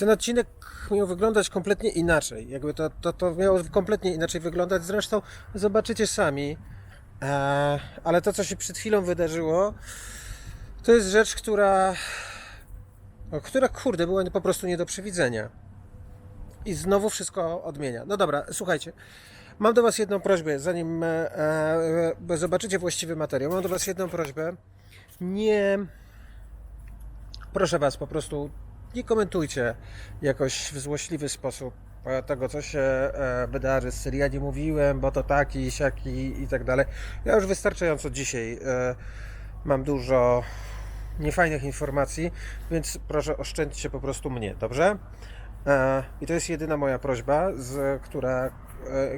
Ten odcinek miał wyglądać kompletnie inaczej. Jakby to, to, to miało kompletnie inaczej wyglądać. Zresztą zobaczycie sami. E, ale to, co się przed chwilą wydarzyło, to jest rzecz, która. która kurde była po prostu nie do przewidzenia. I znowu wszystko odmienia. No dobra, słuchajcie. Mam do Was jedną prośbę, zanim e, e, zobaczycie właściwy materiał. Mam do Was jedną prośbę. Nie. Proszę Was, po prostu nie komentujcie jakoś w złośliwy sposób e, tego, co się e, wydarzy z serii. Ja nie mówiłem, bo to taki, siaki i tak dalej. Ja już wystarczająco dzisiaj e, mam dużo niefajnych informacji, więc proszę oszczędźcie po prostu mnie, dobrze? I to jest jedyna moja prośba, z, która,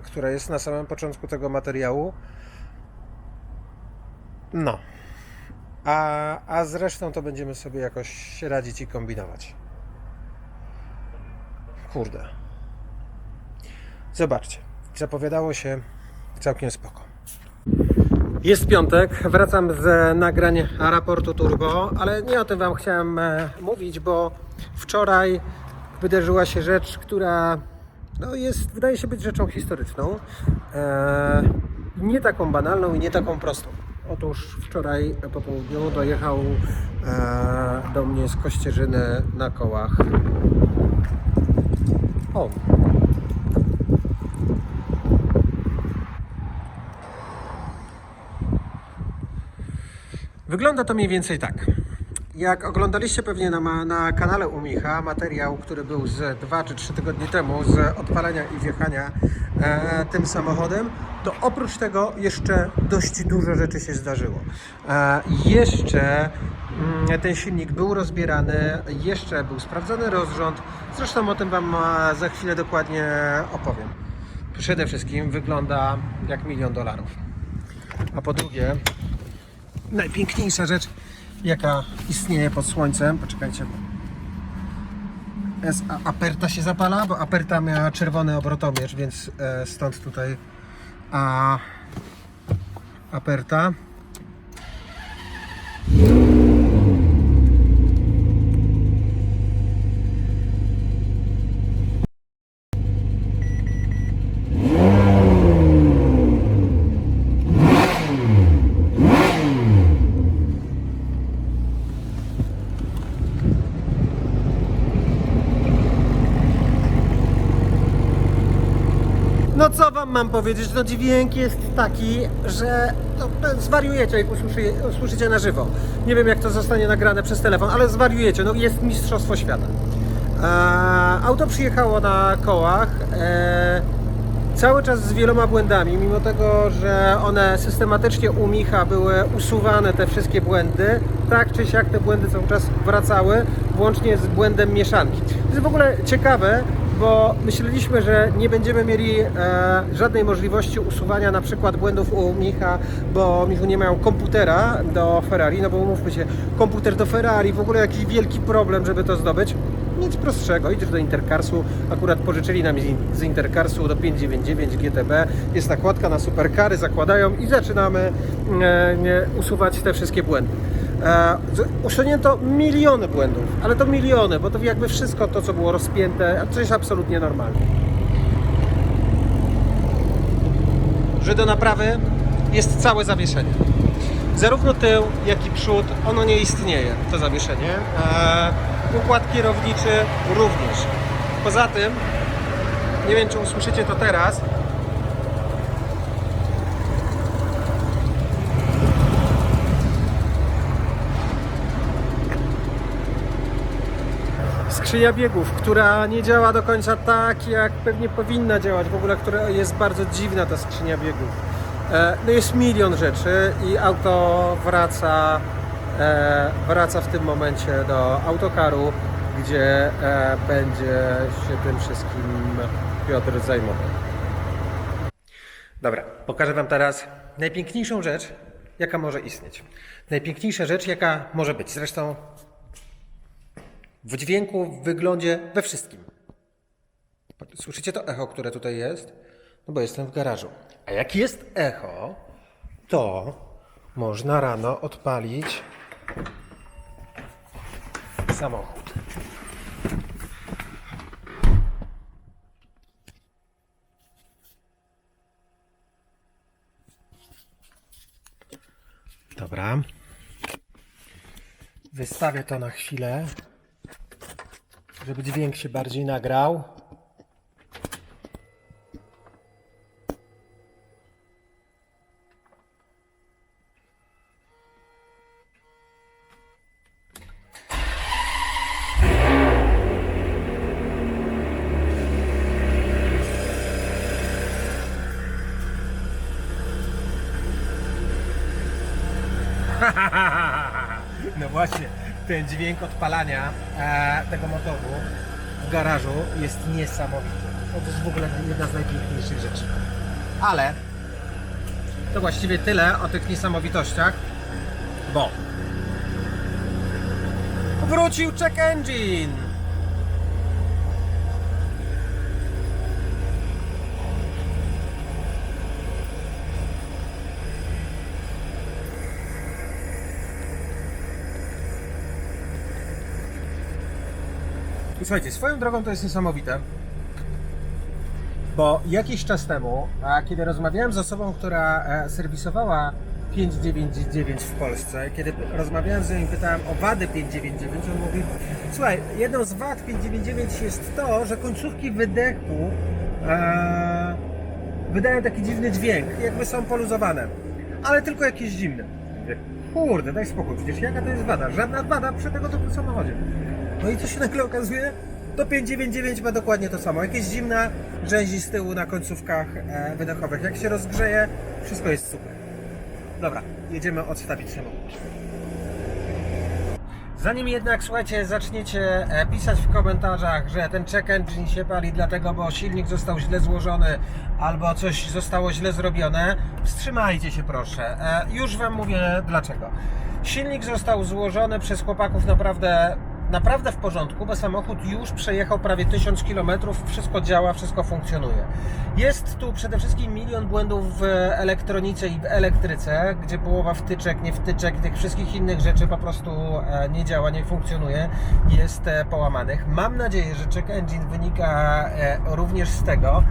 która jest na samym początku tego materiału. No. A, a zresztą to będziemy sobie jakoś radzić i kombinować. Kurde. Zobaczcie. Zapowiadało się całkiem spoko. Jest piątek, wracam z nagrań raportu Turbo, ale nie o tym Wam chciałem e, mówić, bo wczoraj wydarzyła się rzecz, która no jest, wydaje się być rzeczą historyczną. E, nie taką banalną i nie taką prostą. Otóż wczoraj po południu dojechał e, do mnie z Kościerzyny na kołach on. Wygląda to mniej więcej tak. Jak oglądaliście pewnie na, na kanale u Micha materiał, który był z 2 czy 3 tygodnie temu z odpalania i wjechania e, tym samochodem, to oprócz tego jeszcze dość dużo rzeczy się zdarzyło. E, jeszcze mm, ten silnik był rozbierany, jeszcze był sprawdzony rozrząd. Zresztą o tym Wam e, za chwilę dokładnie opowiem. Przede wszystkim wygląda jak milion dolarów. A po drugie, najpiękniejsza rzecz, jaka istnieje pod słońcem. Poczekajcie. Aperta się zapala, bo Aperta miała czerwony obrotomierz, więc e, stąd tutaj a Aperta. No co wam mam powiedzieć? No dźwięk jest taki, że no, zwariujecie jak usłyszy, usłyszycie na żywo. Nie wiem jak to zostanie nagrane przez telefon, ale zwariujecie. No jest mistrzostwo świata. E, auto przyjechało na kołach. E, cały czas z wieloma błędami, mimo tego, że one systematycznie u Micha były usuwane, te wszystkie błędy, tak czy siak te błędy cały czas wracały, włącznie z błędem mieszanki. To jest w ogóle ciekawe, bo myśleliśmy, że nie będziemy mieli e, żadnej możliwości usuwania na przykład błędów u Micha, bo Michu nie miał komputera do Ferrari, no bo umówmy się, komputer do Ferrari, w ogóle jakiś wielki problem, żeby to zdobyć. Nic prostszego, idziesz do Intercarsu, akurat pożyczyli nam z- Intercarsu do 599 GTB, jest nakładka na superkary, zakładają i zaczynamy e, usuwać te wszystkie błędy. E, usunięto miliony błędów, ale to miliony, bo to jakby wszystko to, co było rozpięte, to jest absolutnie normalne. Że do naprawy jest całe zawieszenie. Zarówno tył, jak i przód, ono nie istnieje, to zawieszenie. E, układ kierowniczy również. Poza tym, nie wiem czy usłyszycie to teraz, skrzynia biegów, która nie działa do końca tak, jak pewnie powinna działać, w ogóle, która jest bardzo dziwna ta skrzynia biegów. E, No jest milion rzeczy i auto wraca, e, wraca w tym momencie do autokaru, gdzie e, będzie się tym wszystkim Piotr zajmował. Dobra, pokażę Wam teraz najpiękniejszą rzecz, jaka może istnieć. Najpiękniejsza rzecz, jaka może być. Zresztą w dźwięku, w wyglądzie, we wszystkim. Słyszycie to echo, które tutaj jest? No bo jestem w garażu. A jak jest echo, to można rano odpalić samochód. Dobra. Wystawię to na chwilę żeby dźwięk się bardziej nagrał. No właśnie, ten dźwięk odpalania e, tego motoru w garażu jest niesamowity. To jest w ogóle jedna z najpiękniejszych rzeczy. Ale to właściwie tyle o tych niesamowitościach, bo wrócił check engine. Słuchajcie, swoją drogą to jest niesamowite, bo jakiś czas temu, kiedy rozmawiałem z osobą, która e, serwisowała 599 w Polsce, kiedy rozmawiałem z nią i pytałem o wady 599, on mówi, słuchaj, jedną z wad 599 jest to, że końcówki wydechu e, wydają taki dziwny dźwięk, jakby są poluzowane, ale tylko jakieś zimne. Kurde, daj spokój, przecież jaka to jest wada? Żadna wada przy tego typu samochodzie. No i co się nagle okazuje? To 599 ma dokładnie to samo. Jakieś zimna rzęzi z tyłu na końcówkach e, wydechowych. Jak się rozgrzeje, wszystko jest super. Dobra, jedziemy odstawić samochód. Zanim jednak, słuchajcie, zaczniecie e, pisać w komentarzach, że ten check engine się pali dlatego, bo silnik został źle złożony albo coś zostało źle zrobione, wstrzymajcie się proszę. E, Już Wam mówię dlaczego. Silnik został złożony przez chłopaków naprawdę naprawdę w porządku, bo samochód już przejechał prawie 1000 km, wszystko działa, wszystko funkcjonuje. Jest tu przede wszystkim milion błędów w elektronice i w elektryce, gdzie połowa wtyczek, nie wtyczek, tych wszystkich innych rzeczy po prostu e, nie działa, nie funkcjonuje, jest e, połamanych. Mam nadzieję, że check engine wynika e, również z tego.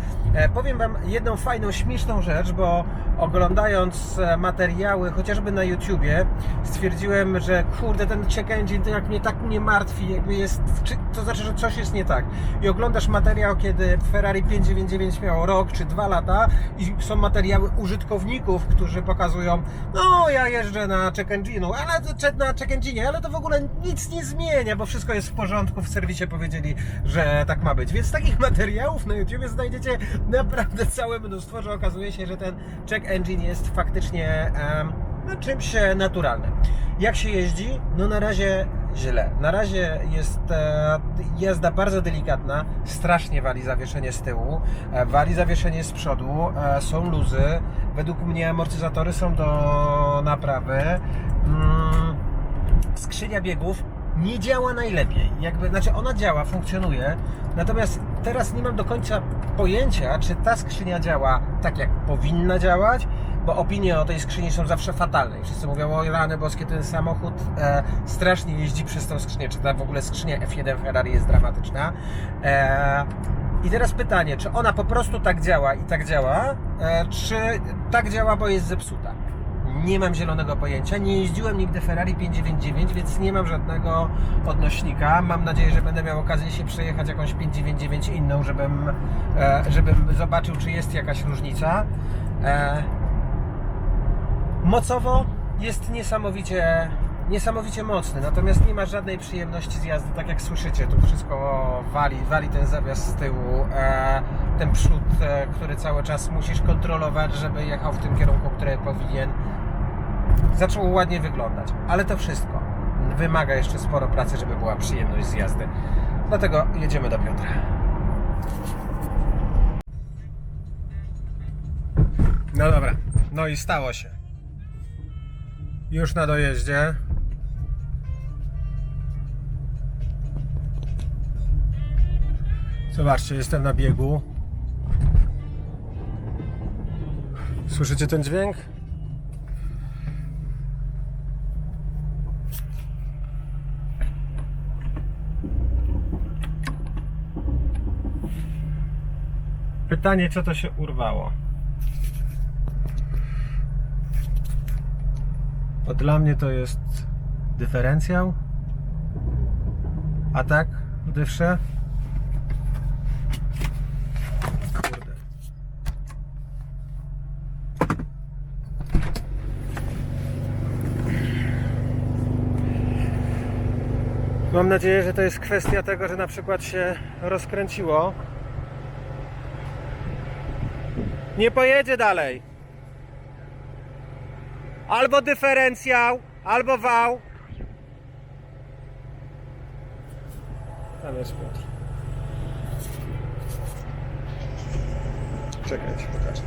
Powiem Wam jedną fajną, śmieszną rzecz, bo oglądając materiały, chociażby na YouTubie, stwierdziłem, że kurde, ten check engine to jak mnie tak mnie martwi, jakby jest, czy, to znaczy, że coś jest nie tak. I oglądasz materiał, kiedy Ferrari 599 miało rok czy dwa lata i są materiały użytkowników, którzy pokazują, no ja jeżdżę na check engine, ale to- na check engine, ale to w ogóle nic nie zmienia, bo wszystko jest w porządku, w serwisie powiedzieli, że tak ma być. Więc takich materiałów na YouTubie znajdziecie naprawdę całe mnóstwo, że okazuje się, że ten check engine jest faktycznie em, no, czymś e, naturalnym. Jak się jeździ? No na razie źle. Na razie jest e, jazda bardzo delikatna, strasznie wali zawieszenie z tyłu, e, wali zawieszenie z przodu, e, są luzy. Według mnie amortyzatory są do naprawy. Mm, skrzynia biegów nie działa najlepiej. Jakby, znaczy ona działa, funkcjonuje, natomiast teraz nie mam do końca pojęcia, czy ta skrzynia działa tak, jak powinna działać, bo opinie o tej skrzyni są zawsze fatalne. I Wszyscy mówią, o rany boskie, ten samochód e, strasznie jeździ przez tą skrzynię, czy ta w ogóle skrzynia F1 Ferrari jest dramatyczna. E, i teraz pytanie, czy ona po prostu tak działa i tak działa, e, czy tak działa, bo jest zepsuta? Nie mam zielonego pojęcia. Nie jeździłem nigdy Ferrari 599, więc nie mam żadnego odnośnika. Mam nadzieję, że będę miał okazję się przejechać jakąś 599 inną, żebym, e, żebym zobaczył, czy jest jakaś różnica. E, Mocowo jest niesamowicie, niesamowicie mocny, natomiast nie ma żadnej przyjemności z jazdy, tak jak słyszycie, tu wszystko wali, wali ten zawias z tyłu, e, ten przód, e, który cały czas musisz kontrolować, żeby jechał w tym kierunku, który powinien. Zaczęło ładnie wyglądać, ale to wszystko wymaga jeszcze sporo pracy, żeby była przyjemność z jazdy. Dlatego jedziemy do Piotra. No dobra, no i stało się. Już na dojeździe. Zobaczcie, jestem na biegu. Słyszycie ten dźwięk? Pytanie, co to się urwało? Bo dla mnie to jest dyferencjał. A tak w dyfrze? Kurde. Mam nadzieję, że to jest kwestia tego, że na przykład się rozkręciło. Nie pojedzie dalej. Albo dyferencjał, albo wał. Tam jest Piotr. Czekajcie, pokażę.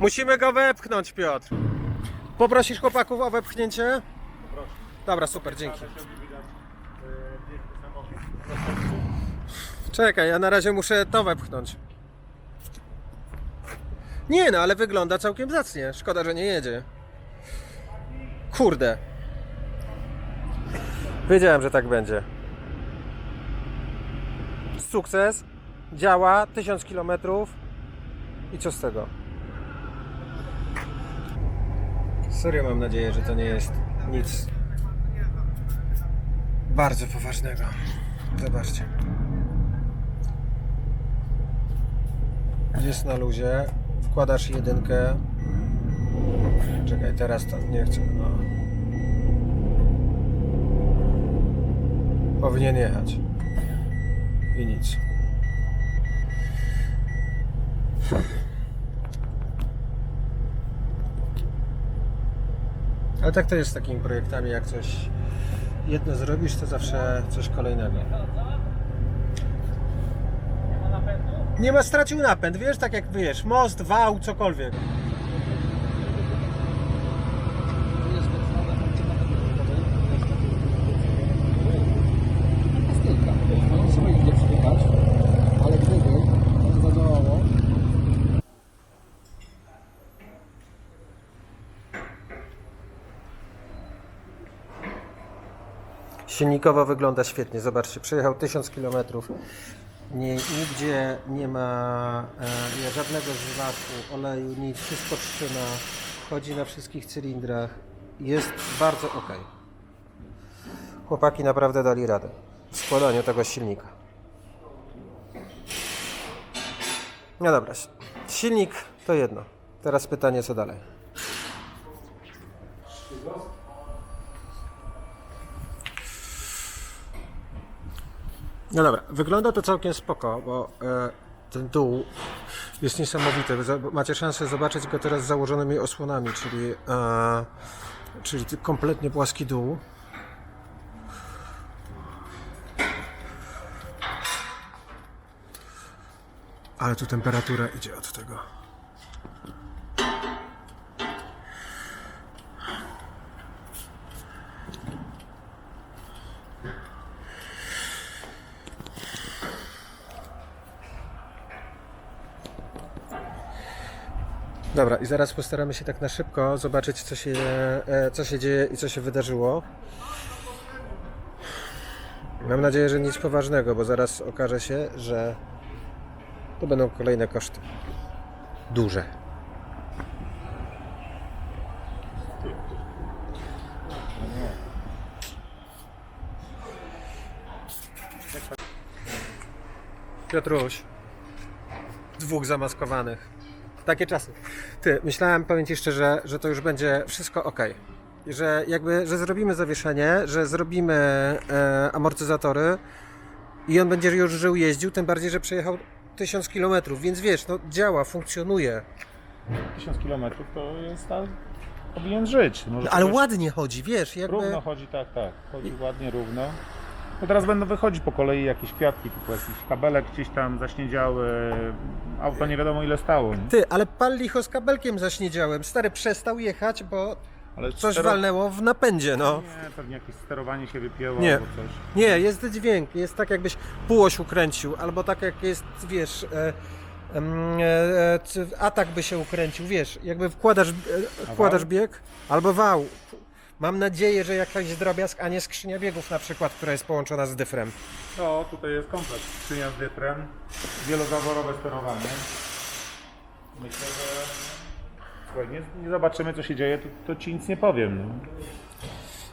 Musimy go wepchnąć, Piotr. Poprosisz chłopaków o wepchnięcie? Dobra, super, dzięki. Czekaj, ja na razie muszę to wepchnąć. Nie no, ale wygląda całkiem zacnie. Szkoda, że nie jedzie. Kurde. Wiedziałem, że tak będzie. Sukces. Działa. 1000 km. I co z tego? Serio mam nadzieję, że to nie jest nic bardzo poważnego. Zobaczcie. Jest na luzie. Wkładasz jedynkę. Czekaj, teraz to nie chcę. No. Powinien jechać. I nic. Ale tak to jest z takimi projektami, jak coś jedno zrobisz, to zawsze coś kolejnego. Nie ma, stracił napęd, wiesz, tak jak wiesz, most, wał, cokolwiek. Silnikowo wygląda świetnie. Zobaczcie, przejechał 1000 km. Nie, nigdzie nie ma e, żadnego zwaku, oleju, nic. Wszystko trzyma. Chodzi na wszystkich cylindrach. Jest bardzo ok. Chłopaki naprawdę dali radę w składaniu tego silnika. No dobra, silnik to jedno. Teraz pytanie, co dalej? No dobra, wygląda to całkiem spoko, bo e, ten dół jest niesamowity. Macie szansę zobaczyć go teraz z założonymi osłonami, czyli, e, czyli kompletnie płaski dół. Ale tu temperatura idzie od tego. Dobra, i zaraz postaramy się tak na szybko zobaczyć, co się, e, co się dzieje i co się wydarzyło. Mam nadzieję, że nic poważnego, bo zaraz okaże się, że to będą kolejne koszty. Duże. Piotruś. Dwóch zamaskowanych. Takie czasy. Ty, myślałem, powiem Ci szczerze, że to już będzie wszystko ok. Że jakby, że zrobimy zawieszenie, że zrobimy e, amortyzatory i on będzie już żył, jeździł, tym bardziej, że przejechał 1000 km, więc wiesz, no działa, funkcjonuje. 1000 km to jest tak, powinien żyć. Może Ale ładnie chodzi, wiesz, jakby... Równo chodzi, tak, tak. Chodzi ładnie, równo. No teraz będą wychodzić po kolei jakieś kwiatki, tu jakiś kabelek gdzieś tam zaśniedziały. Auto nie wiadomo ile stało. Nie? Ty, ale pal licho z kabelkiem zaśniedziałem. Stary przestał jechać, bo Ale coś stero- walnęło w napędzie, no. Nie, pewnie jakieś sterowanie się wypięło Nie. albo coś. Nie, jest dźwięk, jest tak jakbyś półoś ukręcił, albo tak jak jest, wiesz, e, e, e, atak by się ukręcił, wiesz, jakby wkładasz, e, wkładasz bieg, albo wał. Mam nadzieję, że jakaś drobiazg, a nie skrzynia biegów na przykład, która jest połączona z dyfrem. No, tutaj jest komplet. Skrzynia z dyfrem, wielozaworowe sterowanie. myślę, że słuchaj, nie, nie zobaczymy co się dzieje, to, to ci nic nie powiem. No.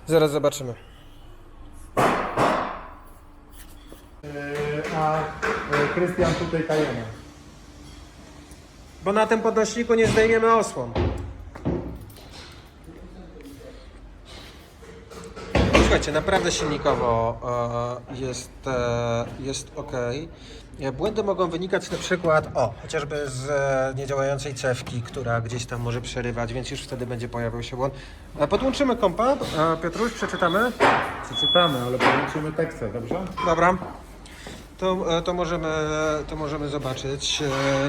Zaraz zobaczymy. A Krystian tutaj tajemy. Bo na tym podnośniku nie zdejmiemy osłon. Słuchajcie, naprawdę silnikowo e, jest, e, jest ok. E, Błędy mogą wynikać na przykład, o, chociażby z niedziałającej cewki, która gdzieś tam może przerywać, więc już wtedy będzie pojawiał się błąd. Podłączymy kompa. Piotruś, przeczytamy? Przeczytamy, ale połączymy teksty, dobrze? Dobra. To, to, możemy, to możemy zobaczyć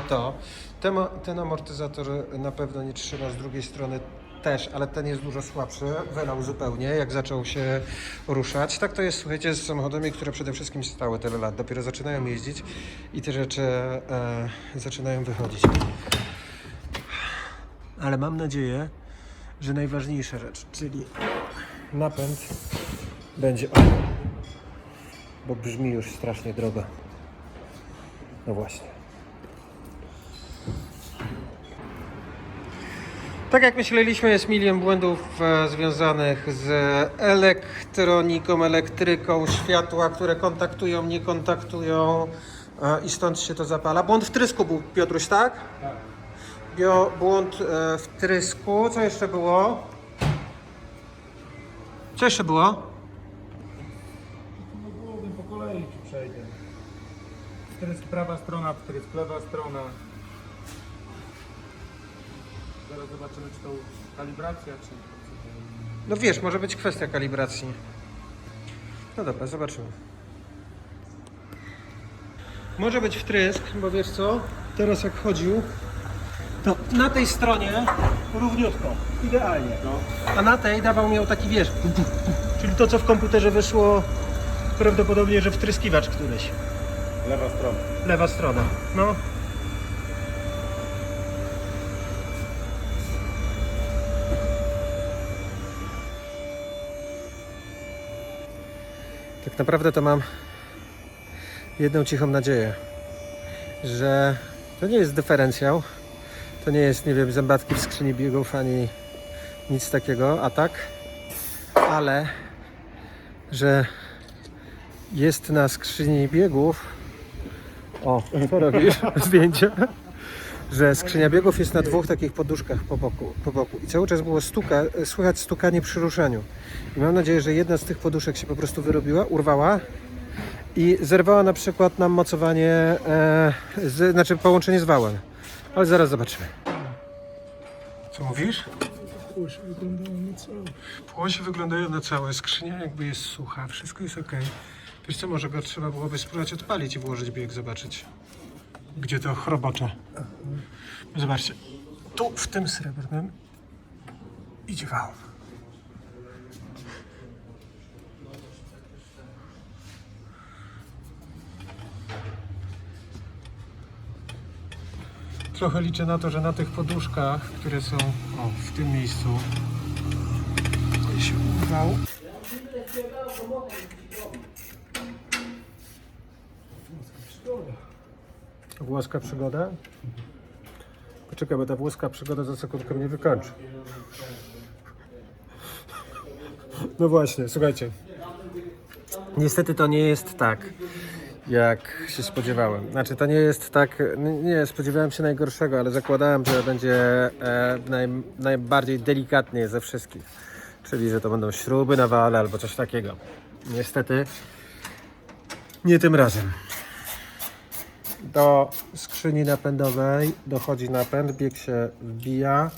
to. Ten, ten amortyzator na pewno nie trzyma z drugiej strony też, ale ten jest dużo słabszy, wylał zupełnie, jak zaczął się ruszać. Tak to jest, słuchajcie, z samochodami, które przede wszystkim stały tyle lat, dopiero zaczynają jeździć i te rzeczy e, zaczynają wychodzić. Ale mam nadzieję, że najważniejsza rzecz, czyli napęd będzie ok bo brzmi już strasznie drogo. No właśnie. Tak jak myśleliśmy, jest milion błędów e, związanych z elektroniką, elektryką, światła, które kontaktują, nie kontaktują e, i stąd się to zapala. Błąd w trysku był, Piotruś, tak? Tak. Bio, błąd e, w trysku. Co jeszcze było? Co jeszcze było? No głównym po kolei ci przejdę. Wtrysk prawa strona, wtrysk lewa strona. Zaraz zobaczymy czy to kalibracja, czy... No wiesz, może być kwestia kalibracji. No dobra, zobaczymy. Może być wtrysk, bo wiesz co? Teraz jak chodził, to na tej stronie równiutko, idealnie. A na tej dawał miał taki wiesz, czyli to co w komputerze wyszło prawdopodobnie, że wtryskiwacz któryś. Lewa strona. Lewa strona. No. Naprawdę to mam jedną cichą nadzieję, że to nie jest dyferencjał, to nie jest, nie wiem, zębatki w skrzyni biegów ani nic takiego, a tak, ale że jest na skrzyni biegów o, co robisz? Zdjęcie. Że skrzynia biegów jest na dwóch takich poduszkach po boku, po boku. I cały czas było stuka, słychać stukanie przy ruszaniu. I mam nadzieję, że jedna z tych poduszek się po prostu wyrobiła, urwała i zerwała na przykład nam mocowanie, e, z, znaczy połączenie z wałem. Ale zaraz zobaczymy. Co mówisz? Płosie wyglądało na całe. Wyglądają na całe, skrzynia jakby jest sucha, wszystko jest ok. Wiesz co, może go trzeba byłoby spróbować odpalić i włożyć bieg, zobaczyć. Gdzie to chrobocze. Zobaczcie, tu w tym srebrnym idzie wał. Trochę liczę na to, że na tych poduszkach, które są o, w tym miejscu, się urwał. Włoska przygoda? Poczekaj, bo ta włoska przygoda za sekundkę mnie wykończy. No właśnie, słuchajcie. Niestety to nie jest tak, jak się spodziewałem. Znaczy, to nie jest tak. Nie, spodziewałem się najgorszego, ale zakładałem, że będzie e, naj, najbardziej delikatnie ze wszystkich. Czyli, że to będą śruby na wale albo coś takiego. Niestety, nie tym razem. Do skrzyni napędowej dochodzi napęd, bieg się wbija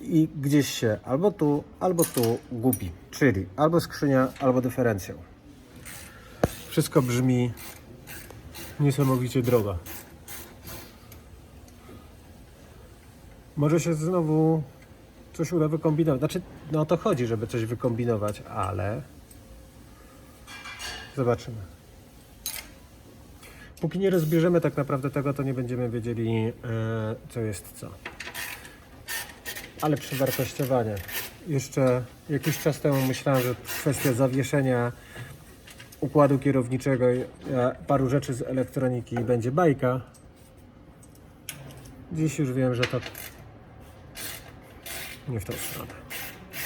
i gdzieś się albo tu, albo tu gubi. Czyli albo skrzynia, albo dyferencjał. Wszystko brzmi niesamowicie drogo. Może się znowu coś uda wykombinować. Znaczy, no o to chodzi, żeby coś wykombinować, ale zobaczymy. Póki nie rozbierzemy tak naprawdę tego, to nie będziemy wiedzieli, e, co jest co. Ale przewartościowanie. Jeszcze jakiś czas temu myślałem, że kwestia zawieszenia układu kierowniczego i e, paru rzeczy z elektroniki będzie bajka. Dziś już wiem, że to nie w tą stronę.